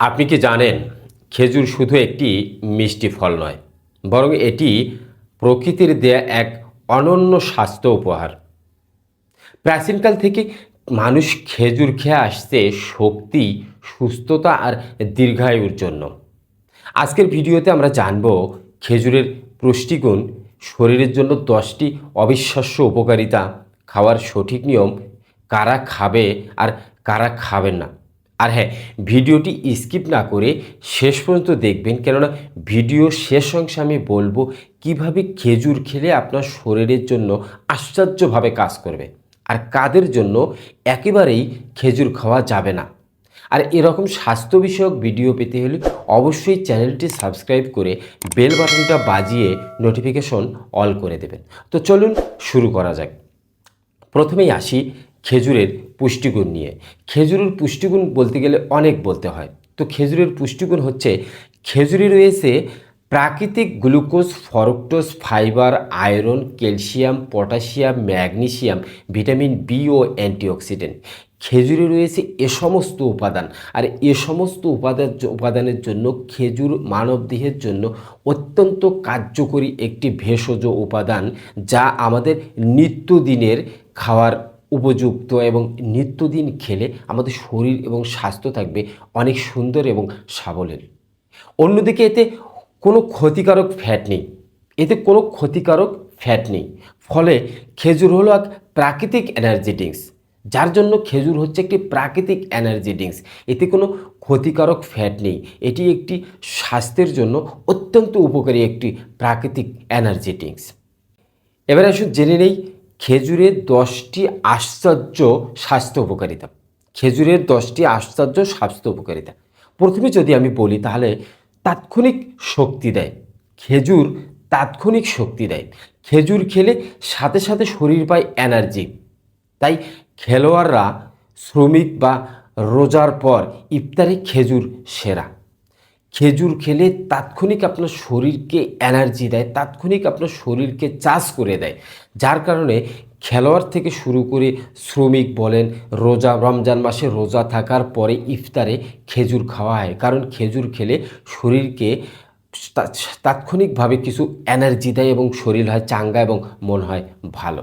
আপনি কি জানেন, খেজুর শুধু একটি মিষ্টি ফল নয়, বরং এটি প্রকৃতির দেয়া এক অনন্য স্বাস্থ্য উপহার। প্রাচীনকাল থেকে মানুষ খেজুর খেয়ে আসছে শক্তি, সুস্থতা আর দীর্ঘায়ুর জন্য। আজকের ভিডিওতে আমরা জানব খেজুরের পুষ্টিগুণ, শরীরের জন্য দশটি অবিশ্বাস্য উপকারিতা, খাওয়ার সঠিক নিয়ম, কারা খাবে আর কারা খাবেন না। আর হ্যাঁ ভিডিওটি স্কিপ না করে শেষ পর্যন্ত দেখবেন, কেননা ভিডিও শেষ অংশে আমি বলব কীভাবে খেজুর খেলে আপনার শরীরের জন্য আশ্চর্যভাবে কাজ করবে। আর কাদের জন্য একেবারেই খেজুর খাওয়া যাবে না। আর এরকম স্বাস্থ্য বিষয়ক ভিডিও পেতে হলে অবশ্যই চ্যানেলটি সাবস্ক্রাইব করে বেল বাটনটা বাজিয়ে নোটিফিকেশন অল করে দেবেন। তো চলুন শুরু করা যাক। প্রথমেই আসি খেজুরের পুষ্টিগুণ নিয়ে। খেজুরের পুষ্টিগুণ বলতে গেলে অনেক বলতে হয়। তো খেজুরের পুষ্টিগুণ হচ্ছে, খেজুরে রয়েছে প্রাকৃতিক glucose, fructose, fibre, iron, calcium, potassium, magnesium, vitamin B ও অ্যান্টিঅক্সিডেন্ট। খেজুরে রয়েছে এ সমস্ত উপাদান। আর এ সমস্ত উপাদান উপাদানের জন্য খেজুর মানবদেহের জন্য অত্যন্ত কার্যকরী একটি ভেষজ উপাদান যা আমাদের নিত্যদিনের খাওয়ার উপযুক্ত এবং নিত্যদিন খেলে আমাদের শরীর এবং স্বাস্থ্য থাকবে অনেক সুন্দর এবং সাবলীল। অন্যদিকে এতে কোনো ক্ষতিকারক ফ্যাট নেই। এতে কোনো ক্ষতিকারক ফ্যাট নেই। ফলে খেজুর হলো এক প্রাকৃতিক এনার্জি ড্রিঙ্কস যার জন্য খেজুর হচ্ছে একটি প্রাকৃতিক এনার্জি ড্রিঙ্কস এতে কোনো ক্ষতিকারক ফ্যাট নেই। এটি একটি স্বাস্থ্যের জন্য অত্যন্ত উপকারী একটি প্রাকৃতিক এনার্জি ড্রিঙ্কস এবার আসুন জেনে নেই খেজুরের দশটি আশ্চর্য স্বাস্থ্য উপকারিতা। খেজুরের দশটি আশ্চর্য স্বাস্থ্য উপকারিতা। প্রথমে যদি আমি বলি, তাহলে তাৎক্ষণিক শক্তি দেয়। খেজুর তাৎক্ষণিক শক্তি দেয়। খেজুর খেলে সাথে সাথে শরীর পায় এনার্জি। তাই খেলোয়াড়রা শ্রমিক বা রোজার পর ইফতারে খেজুর সেরা। খেজুর খেলে তাৎক্ষণিক আপনার শরীরকে এনার্জি দেয়, তাৎক্ষণিক আপনার শরীরকে চাষ করে দেয়। যার কারণে খেলোয়াড় থেকে শুরু করে শ্রমিক বলেন, রোজা, রমজান মাসে রোজা থাকার পরে ইফতারে খেজুর খাওয়া হয়। কারণ খেজুর খেলে শরীরকে তাৎক্ষণিকভাবে কিছু এনার্জি দেয় এবং শরীর হয় চাঙ্গা এবং মন হয় ভালো।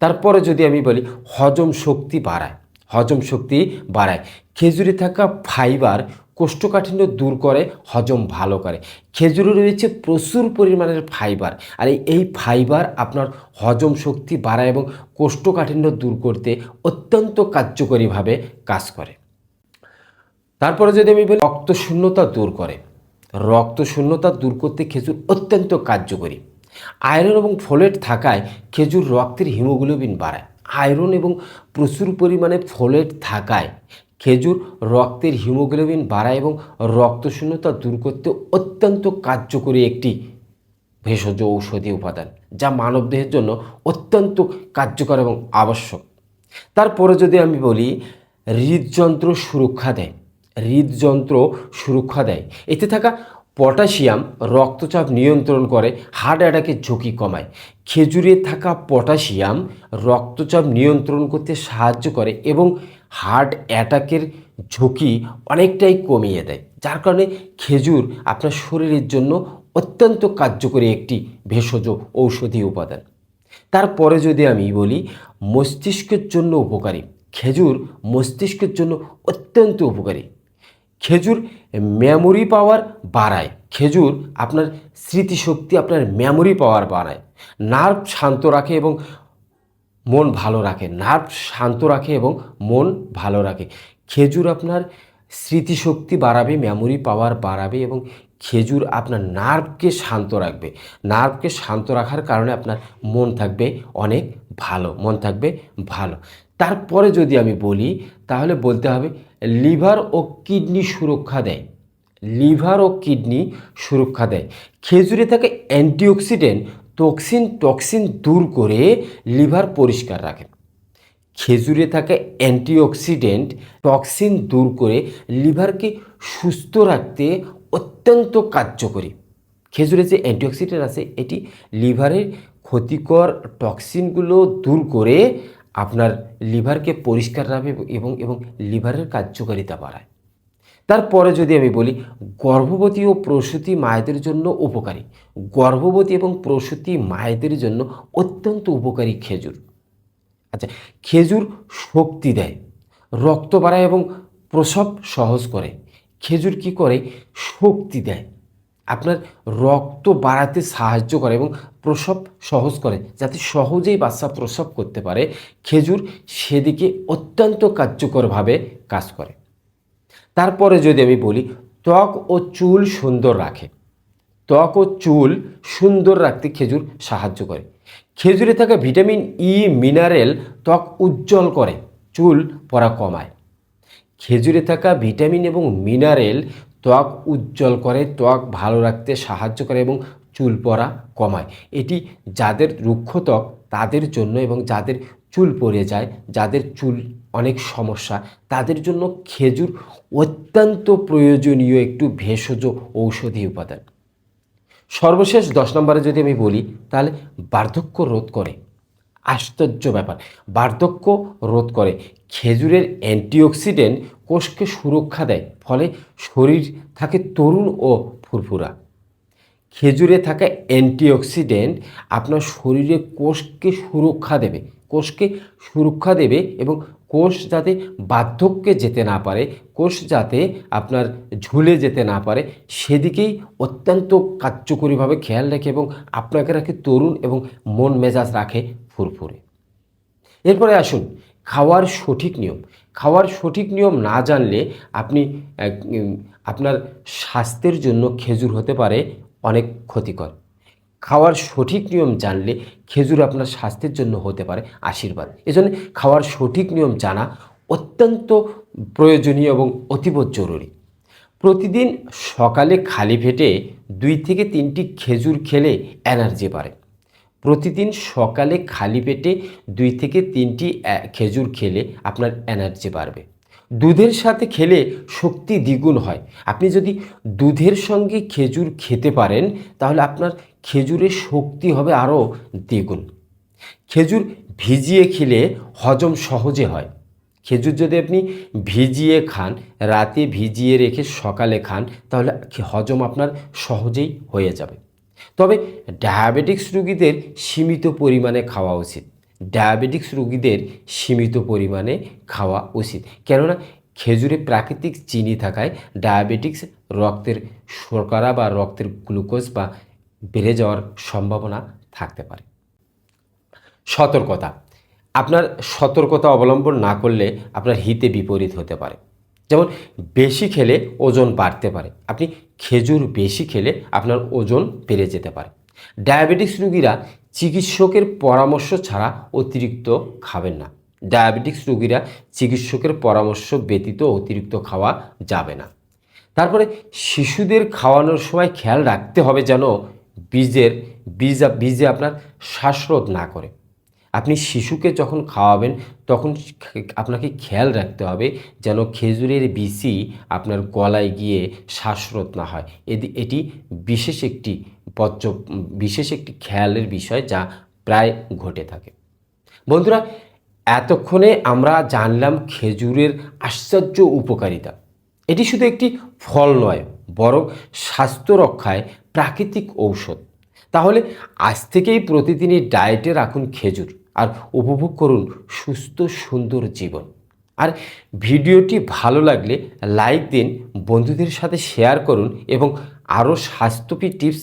তারপরে যদি আমি বলি, হজম শক্তি বাড়ায়, হজম শক্তি বাড়ায়। খেজুরে থাকা ফাইবার কোষ্ঠকাঠিন্য দূর করে, হজম ভালো করে। খেজুরে রয়েছে প্রচুর পরিমাণের ফাইবার আর এই- ফাইবার আপনার হজম শক্তি বাড়ায় এবং কোষ্ঠকাঠিন্য দূর করতে অত্যন্ত কার্যকরীভাবে কাজ করে। তারপরে যদি আমি বলি রক্ত শূন্যতা দূর করে রক্ত শূন্যতা দূর করতে খেজুর অত্যন্ত কার্যকরী। আয়রন এবং ফোলেট থাকায় খেজুর রক্তের হিমোগ্লোবিন বাড়ায়। আয়রন এবং প্রচুর পরিমাণে ফোলেট থাকায় খেজুর, রক্তের হিমোগ্লোবিন বাড়ায় এবং রক্তশূন্যতা দূর করতে অত্যন্ত কার্যকরী একটি ভেষজ ঔষধি উপাদান, যা মানবদেহের জন্য অত্যন্ত কার্যকর এবং আবশ্যক। তারপরে যদি আমি বলি, হৃদযন্ত্র সুরক্ষা দেয়। হৃদযন্ত্র সুরক্ষা দেয়। এতে থাকা পটাশিয়াম রক্তচাপ নিয়ন্ত্রণ করে, হার্ট অ্যাটাকের ঝুঁকি কমায়। খেজুরে থাকা পটাশিয়াম রক্তচাপ নিয়ন্ত্রণ করতে সাহায্য করে এবং হার্ট অ্যাটাকের ঝুঁকি অনেকটাই কমিয়ে দেয়। যার কারণে খেজুর আপনার শরীরের জন্য অত্যন্ত কার্যকরী একটি ভেষজ ঔষধি উপাদান। তারপরে যদি আমি বলি, মস্তিষ্কের জন্য উপকারী। খেজুর মস্তিষ্কের জন্য অত্যন্ত উপকারী। খেজুর মেমোরি পাওয়ার বাড়ায়। খেজুর আপনার স্মৃতিশক্তি আপনার মেমোরি পাওয়ার বাড়ায়। নার্ভ শান্ত রাখে এবং মন ভালো রাখে নার্ভ শান্ত রাখে এবং মন ভালো রাখে। খেজুর আপনার স্মৃতিশক্তি বাড়াবে মেমোরি পাওয়ার বাড়াবে এবং খেজুর আপনার নার্ভকে শান্ত রাখবে। নার্ভকে শান্ত রাখার কারণে আপনার মন থাকবে অনেক ভালো, মন থাকবে ভালো। তারপরে যদি আমি বলি, তাহলে বলতে হবে লিভার ও কিডনি সুরক্ষা দেয়। লিভার ও কিডনি সুরক্ষা দেয়। খেজুরে থাকে অ্যান্টিঅক্সিডেন্ট, টক্সিন টক্সিন দূর করে লিভার পরিষ্কার রাখে। খেজুরে থাকা অ্যান্টিঅক্সিডেন্ট, টক্সিন দূর করে লিভারকে সুস্থ রাখতে অত্যন্ত কার্যকরী। খেজুরে যে অ্যান্টিঅক্সিডেন্ট আছে, এটি লিভারের ক্ষতিকর টক্সিনগুলো দূর করে আপনার লিভারকে পরিষ্কার রাখবে এবং এবং লিভারের কার্যকারিতা বাড়ায়। তারপরে যদি আমি বলি গর্ভবতী ও প্রসূতি মায়েদের জন্য উপকারী। গর্ভবতী এবং প্রসূতি মায়েদের জন্য অত্যন্ত উপকারী খেজুর। আচ্ছা খেজুর শক্তি দেয়, রক্ত বাড়ায় এবং প্রসব সহজ করে। খেজুর কি করে? শক্তি দেয়, আপনার রক্ত বাড়াতে সাহায্য করে এবং প্রসব সহজ করে, যাতে সহজেই বাচ্চা প্রসব করতে পারে। খেজুর সেদিকে অত্যন্ত কার্যকরভাবে কাজ করে। তারপরে যদি আমি বলি, ত্বক ও চুল সুন্দর রাখে। ত্বক ও চুল সুন্দর রাখতে খেজুর সাহায্য করে। খেজুরে থাকা ভিটামিন ই মিনারেল ত্বক উজ্জ্বল করে, চুল পরা কমায়। খেজুরে থাকা ভিটামিন এবং মিনারেল ত্বক উজ্জ্বল করে, ত্বক ভালো রাখতে সাহায্য করে এবং চুল পড়া কমায়। এটি যাদের রুক্ষ ত্বক, তাদের জন্য এবং যাদের চুল পড়ে যায়, যাদের চুল অনেক সমস্যা, তাদের জন্য খেজুর অত্যন্ত প্রয়োজনীয় একটু ভেষজ ঔষধি উপাদান। সর্বশেষ দশ নম্বরে যদি আমি বলি, তাহলে বার্ধক্য রোধ করে। আশ্চর্য ব্যাপার, বার্ধক্য রোধ করে। খেজুরের অ্যান্টিঅক্সিডেন্ট কোষকে সুরক্ষা দেয়, ফলে শরীর থাকে তরুণ ও ফুরফুরা। খেজুরে থাকা অ্যান্টিঅক্সিডেন্ট আপনার শরীরে কোষকে সুরক্ষা দেবে, কোষকে সুরক্ষা দেবে এবং কোষ যাতে বার্ধক্যে যেতে না পারে, কোষ যাতে আপনার ঝুলে যেতে না পারে, সেদিকেই অত্যন্ত কার্যকরীভাবে খেয়াল রাখে এবং আপনাকে রাখে তরুণ এবং মন মেজাজ রাখে ফুরফুরে। এরপরে আসুন, খাওয়ার সঠিক নিয়ম। খাওয়ার সঠিক নিয়ম না জানলে আপনি আপনার স্বাস্থ্যের জন্য খেজুর হতে পারে অনেক ক্ষতিকর। খাওয়ার সঠিক নিয়ম জানলে খেজুর আপনার স্বাস্থ্যের জন্য হতে পারে আশীর্বাদ। এজন্য খাওয়ার সঠিক নিয়ম জানা অত্যন্ত প্রয়োজনীয় এবং অতীব জরুরি। প্রতিদিন সকালে খালি পেটে দুই থেকে তিনটি খেজুর খেলে এনার্জি বাড়ে। প্রতিদিন সকালে খালি পেটে দুই থেকে তিনটি খেজুর খেলে আপনার এনার্জি বাড়বে। দুধের সাথে খেলে শক্তি দ্বিগুণ হয়। আপনি যদি দুধের সঙ্গে খেজুর খেতে পারেন, তাহলে আপনার খেজুরের শক্তি হবে আরও দ্বিগুণ। খেজুর ভিজিয়ে খেলে হজম সহজে হয়। খেজুর যদি আপনি ভিজিয়ে খান, রাতে ভিজিয়ে রেখে সকালে খান, তাহলে হজম আপনার সহজেই হয়ে যাবে। তবে ডায়াবেটিক্স রুগীদের সীমিত পরিমাণে খাওয়া উচিত। ডায়াবেটিক্স রুগীদের সীমিত পরিমাণে খাওয়া উচিত। কেননা খেজুরে প্রাকৃতিক চিনি থাকায় ডায়াবেটিক্স রক্তের শর্করা বা রক্তের গ্লুকোজ বা বেড়ে যাওয়ার সম্ভাবনা থাকতে পারে। সতর্কতা। আপনার সতর্কতা অবলম্বন না করলে আপনার হিতে বিপরীত হতে পারে। যেমন বেশি খেলে ওজন বাড়তে পারে। আপনি খেজুর বেশি খেলে আপনার ওজন বেড়ে যেতে পারে। ডায়াবেটিস রুগীরা চিকিৎসকের পরামর্শ ছাড়া অতিরিক্ত খাবেন না। ডায়াবেটিক্স রোগীরা চিকিৎসকের পরামর্শ ব্যতীত অতিরিক্ত খাওয়া যাবে না। তারপরে শিশুদের খাওয়ানোর সময় খেয়াল রাখতে হবে যেন বীজের, বীজ বীজে আপনার শ্বাসরোধ না করে। আপনি শিশুকে যখন খাওয়াবেন, তখন আপনাকে খেয়াল রাখতে হবে যেন খেজুরের বিচি আপনার গলায় গিয়ে শ্বাসরোধ না হয়। এটি বিশেষ একটি পর্য বিশেষ একটি খেয়ালের বিষয় যা প্রায় ঘটে থাকে। বন্ধুরা, এতক্ষণে আমরা জানলাম খেজুরের আশ্চর্য উপকারিতা। এটি শুধু একটি ফল নয়, বরং স্বাস্থ্য রক্ষায় প্রাকৃতিক ঔষধ। তাহলে আজ থেকেই প্রতিদিনই ডায়েটে রাখুন খেজুর আর উপভোগ করুন সুস্থ, সুন্দর জীবন। আর ভিডিওটি ভালো লাগলে লাইক দিন, বন্ধুদের সাথে শেয়ার করুন এবং আরও স্বাস্থ্যপি টিপস